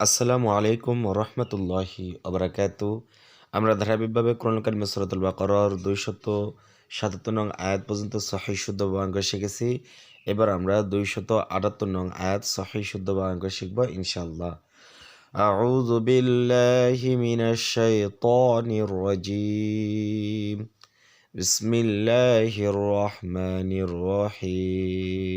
আসসালামু আলাইকুম রহমতুল্লাহি অবরাকাতু আমরা ধারাবাহিকভাবে ক্রণকার মেসরাতুল বাকরর দুইশত সাতাত্তর নং আয়াত পর্যন্ত সহি শুদ্ধ বাঙ্গ শিখেছি এবার আমরা দুইশত আটাত্তর নং আয়াত সহি শুদ্ধ বাঙ্গ শিখব ইনশাল্লাহ أعوذ بالله من الشيطان الرجيم بسم الله الرحمن الرحيم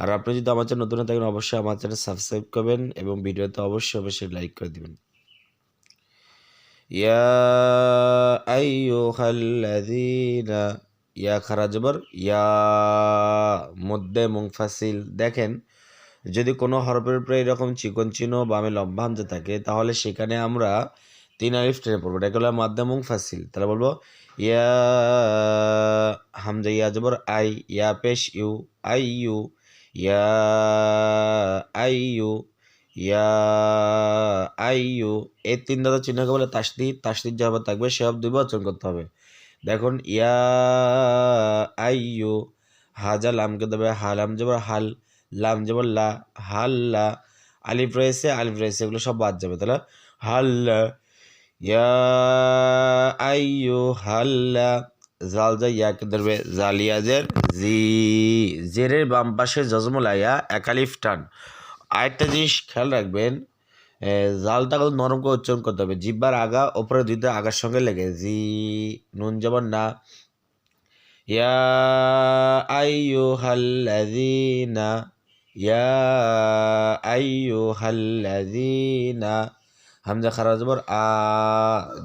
আর আপনি যদি আমার চ্যানেল নতুন থাকেন, অবশ্যই আমার চ্যানেল সাবস্ক্রাইব করবেন এবং ভিডিওতে অবশ্যই অবশ্যই লাইক করে দিবেন। ইয়া ইয়া ইয়া মধ্যে দেখেন, যদি কোনো হরফের উপরে এরকম চিকন চিহ্ন বামে লম্বা হামজা থাকে, তাহলে সেখানে আমরা তিন আলিফ টেনে পড়ব। এটা হলো মাদ্দা মুংফাসিল তাহলে বলব, ইয়া হামজা, ইয়া জবর, আই, ইয়া পেশ, ইউ, আই, ইউ ইয়া আইয়ু ইয়া আইয়ু এই তিন দাদা চিহ্নকে বলে তাসদিদ তাসদিদ যাবার থাকবে সব দুই বচন করতে হবে। দেখুন, ইয়া আইয়ু, হাজা লামকে দেবে হালাম যাবার হাল, লাম যাবার লা হাল্লা আলিফ রয়েছে আলিফ রয়েছে, এগুলো সব বাদ যাবে, তাহলে হাল্লা ইয়া আইয়ু হাল্লা জাল যা ইয়াকে ধরবে জালিয়াজের জি, জেরের বাম পাশে জজমলাইয়া একালিফ টান। আরেকটা জিনিস খেয়াল রাখবেন জালটা কিন্তু নরম করে উচ্চারণ করতে হবে। জিব্বার আগা ওপরে দুইটা আগার সঙ্গে লেগে, জি, নুন যেমন না। ইয়া আইয়ু হাল্লাযীনা ইয়া আইয়ু হাল্লাযীনা হামজা খারা জবর আ,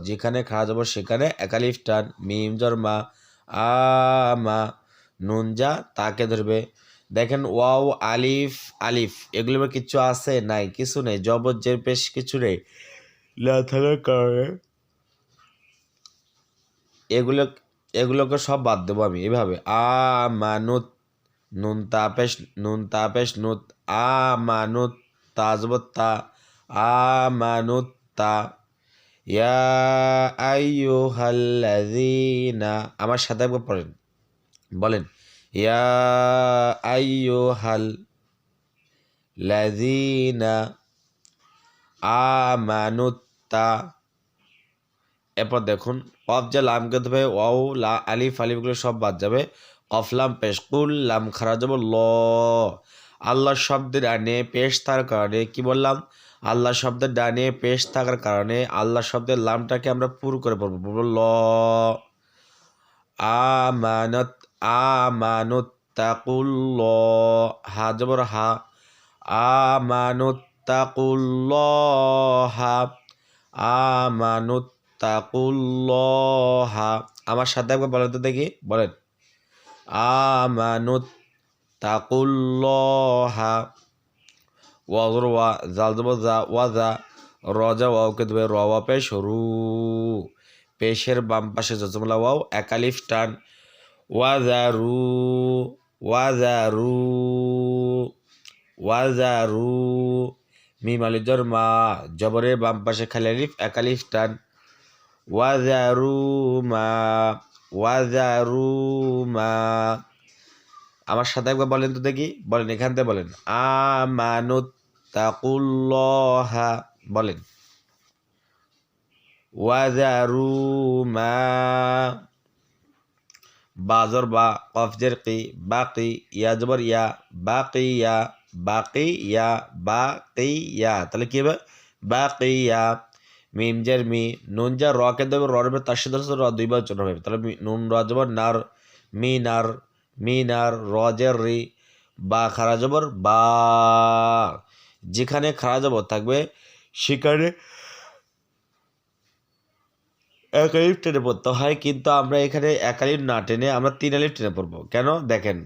যেখানে খারা জবর সেখানে একালিফ টান, মিম জর মা, আ, মা, নুন যা তাকে ধরবে। দেখেন ওয়াও, আলিফ আলিফ, এগুলোর কিছু আছে? নাই, কিছু নেই জবর জের পেশ কিছু নেই। না থাকার কারণে এগুলো, এগুলোকে সব বাদ দেবো আমি, এভাবে। আ মানুত নুন তাপেশ নুন তাপেশ নুত, আ মানুত তাজবত তা, ইয়া আইয়ুহাল্লাযীনা আমার সাথে একবার পড়েন। বলেন, ইয়া আইয়ুহাল এরপর দেখুন কফ যে লামকে দেবে ওয়াও, লা, আলিফ আলিফগুলো সব বাদ যাবে। কফ, লাম, পেশ, কুল, লাম খারা যাব, ল। আল্লাহ শব্দের আনে, পেশ, তার কারণে কি বললাম? আল্লাহ শব্দের ডানে পেশ থাকার কারণে আল্লাহ শব্দের লামটাকে আমরা পুরো করে পড়ব বলব ল। আমানত আমানুত তাকুল্ল হা, জবর হা। আমানুত তাকুল্লহা আমানুত তাকুল্লহা আমার সাথে একবার বলেন তো দেখি, বলেন। আমানুত তাকুল্লহা ওয়াজর ওয়া জাল জবর জা ওয়াজা রজা ওয়াওকে দেবে রওয়া পেশ রু পেশের বাম পাশে জজমলা ওয়াও একালিফ টান ওয়াজারু ওয়াজারু ওয়াজারু মিম আলিজর মা জবরের বাম পাশে খালি আলিফ একালিফ টান ওয়াজারু মা ওয়াজারু মা আমার সাথে একবার বলেন তো দেখি। বলেন, এখান থেকে বলেন। আমানুত তাকুল্লহা, বলেন। ওয়াজারু মা, বাজর বা কফজের কি? বাকি ইয়া, জবর ইয়া, বাকি ইয়া বাকি ইয়া বাকি ইয়া। তাহলে কি হবে? বাকি ইয়া, মিম, জের, মি, নুন যা র কে দেবে? রর তার সাথে র দুইবার জন্য হবে। তাহলে মি- নুন, র, জবর, নার, মি, নার মিনার রজের রি বা, খারা বা। যেখানে খারা জবর থাকবে, সেখানে একালিফ টেনে পড়তে হয়, কিন্তু আমরা এখানে একালিফ না টেনে আমরা তিন আলিফ টেনে পড়ব। কেন? দেখেন,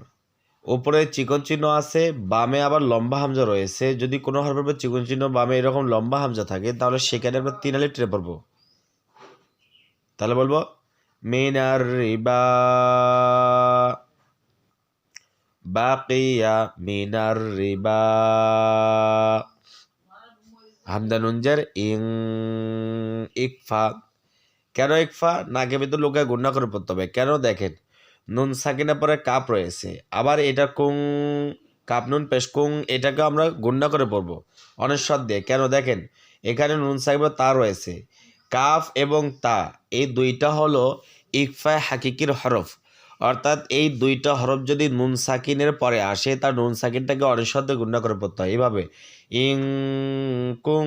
ওপরে চিকন চিহ্ন আছে, বামে আবার লম্বা হামজা রয়েছে। যদি কোনো হরফের উপর চিকন চিহ্ন, বামে এরকম লম্বা হামজা থাকে, তাহলে সেখানে আমরা তিন আলিফ টেনে পড়ব। তাহলে বলব, মিনার রিবা। বাকিয়া মিনার রিবা। হামদানুঞ্জার ইং ইকফা। কেন ইকফা? নাকে ভিতর লোকে গুণা করে পড়তে হবে। কেন দেখেন? নুন সাকিনা পরে কাপ রয়েছে। আবার এটা কুং কাপনুন পেশকুং এটাকে আমরা গুন্ডা করে পড়ব। অনেশ্বর দিয়ে কেন দেখেন? এখানে নুন সাহেব তা রয়েছে। কাফ এবং তা, এই দুইটা হলো ইকফা হাকিকির হরফ। অর্থাৎ এই দুইটা হরফ যদি নুন সাকিনের পরে আসে, তার নুন সাকিনটাকে অনেশ্বর দিয়ে গুন্ডা করে পড়তে হয়। এইভাবে। ইং, কুং,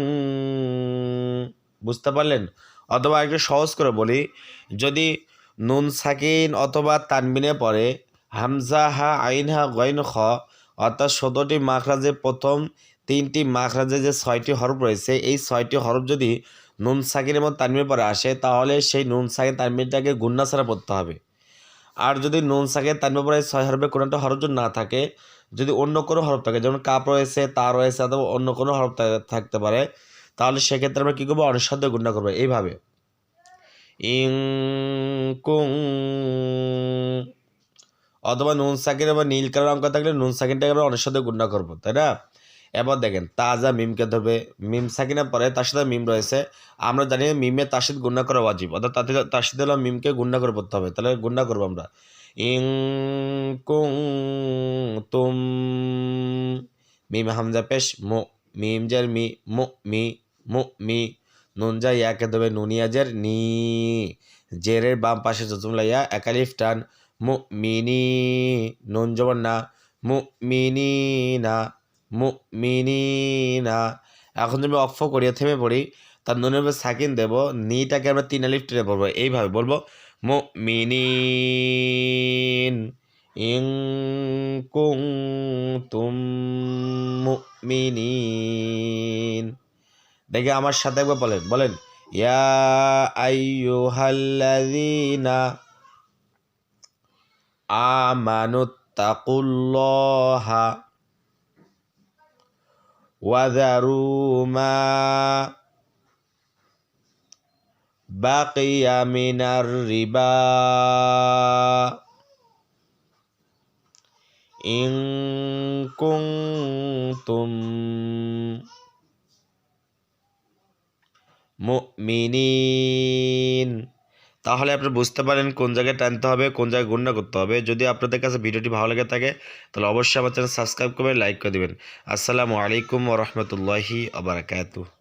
বুঝতে পারলেন? অথবা একটু সহজ করে বলি, যদি নুন সাকিন অথবা তানবিনে পরে হামজা হা, আইন হা গইন খ, অর্থাৎ সতেরোটি মাখরাজে প্রথম তিনটি মাখরাজে যে ছয়টি হরফ রয়েছে, এই ছয়টি হরফ যদি নুন সাকিন এবং তানবিনে পরে আসে, তাহলে সেই নুন সাকিন তানবিনটাকে গুন্না ছাড়া পড়তে হবে। আর যদি নুন সাকিন তানবিনে পরে ছয় হরফে কোনো একটা হরফ যদি না থাকে, যদি অন্য কোনো হরফ থাকে, যেমন কাপ রয়েছে, তা রয়েছে, অথবা অন্য কোনো হরফ থাকতে পারে, তাহলে সেক্ষেত্রে আমরা কী করব? অনুসাদ্য গুণা করব। এইভাবে। ইং, কুং, অথবা নুন সাকিন বা নীল কালার অঙ্ক থাকলে নুন সাকিনটাকে আমরা অনুসাদ্য গুণা করব, তাই না? এবার দেখেন, তাজা মিমকে ধরবে। মিম সাকিনের পরে তার সাথে মিম রয়েছে। আমরা জানি মিমে সাথে গুণা করা ওয়াজিব। অর্থাৎ তাতে তার সাথে হলো মিমকে গুণা করে পড়তে হবে। তাহলে গুণা করব আমরা। ইং কুং তুম মিম হামজা পেশ, মো মিম জের মি, মু মি মু মি, নুন যা ইয়াকে দেবে নুনিয়াজের নি। জেরের বাম পাশে জতুমলা ইয়া একালিফ টান, মু মিনি নুন জবর না, মু মিনি না। মু মিনি না এখন যদি অফ করিয়া থেমে পড়ি, তার নুনের উপর সাকিন দেব, নিটাকে আমরা তিন আলিফ টেনে পড়ব, এইভাবে বলব মু মিনিন ইং কুং তুম মুমিনিন। দেখে আমার সাথে একবার বলেন বলেন, ইয়া আইয়ুহাল্লাযীনা আমানুত্তাকুল্লাহা ওয়াযারু মা বাকিয়া মিনার রিবা ইং কুনতুম মুমিনিন তাহলে আপনি বুঝতে পারেন কোন জায়গায় টানতে হবে, কোন জায়গায় গুন্ডা করতে হবে। যদি আপনাদের কাছে ভিডিওটি ভালো লেগে থাকে, তাহলে অবশ্যই আমার চ্যানেল সাবস্ক্রাইব করবেন, লাইক করে দেবেন। আসসালামু আলাইকুম রহমতুল্লাহি আবরাকাতুহ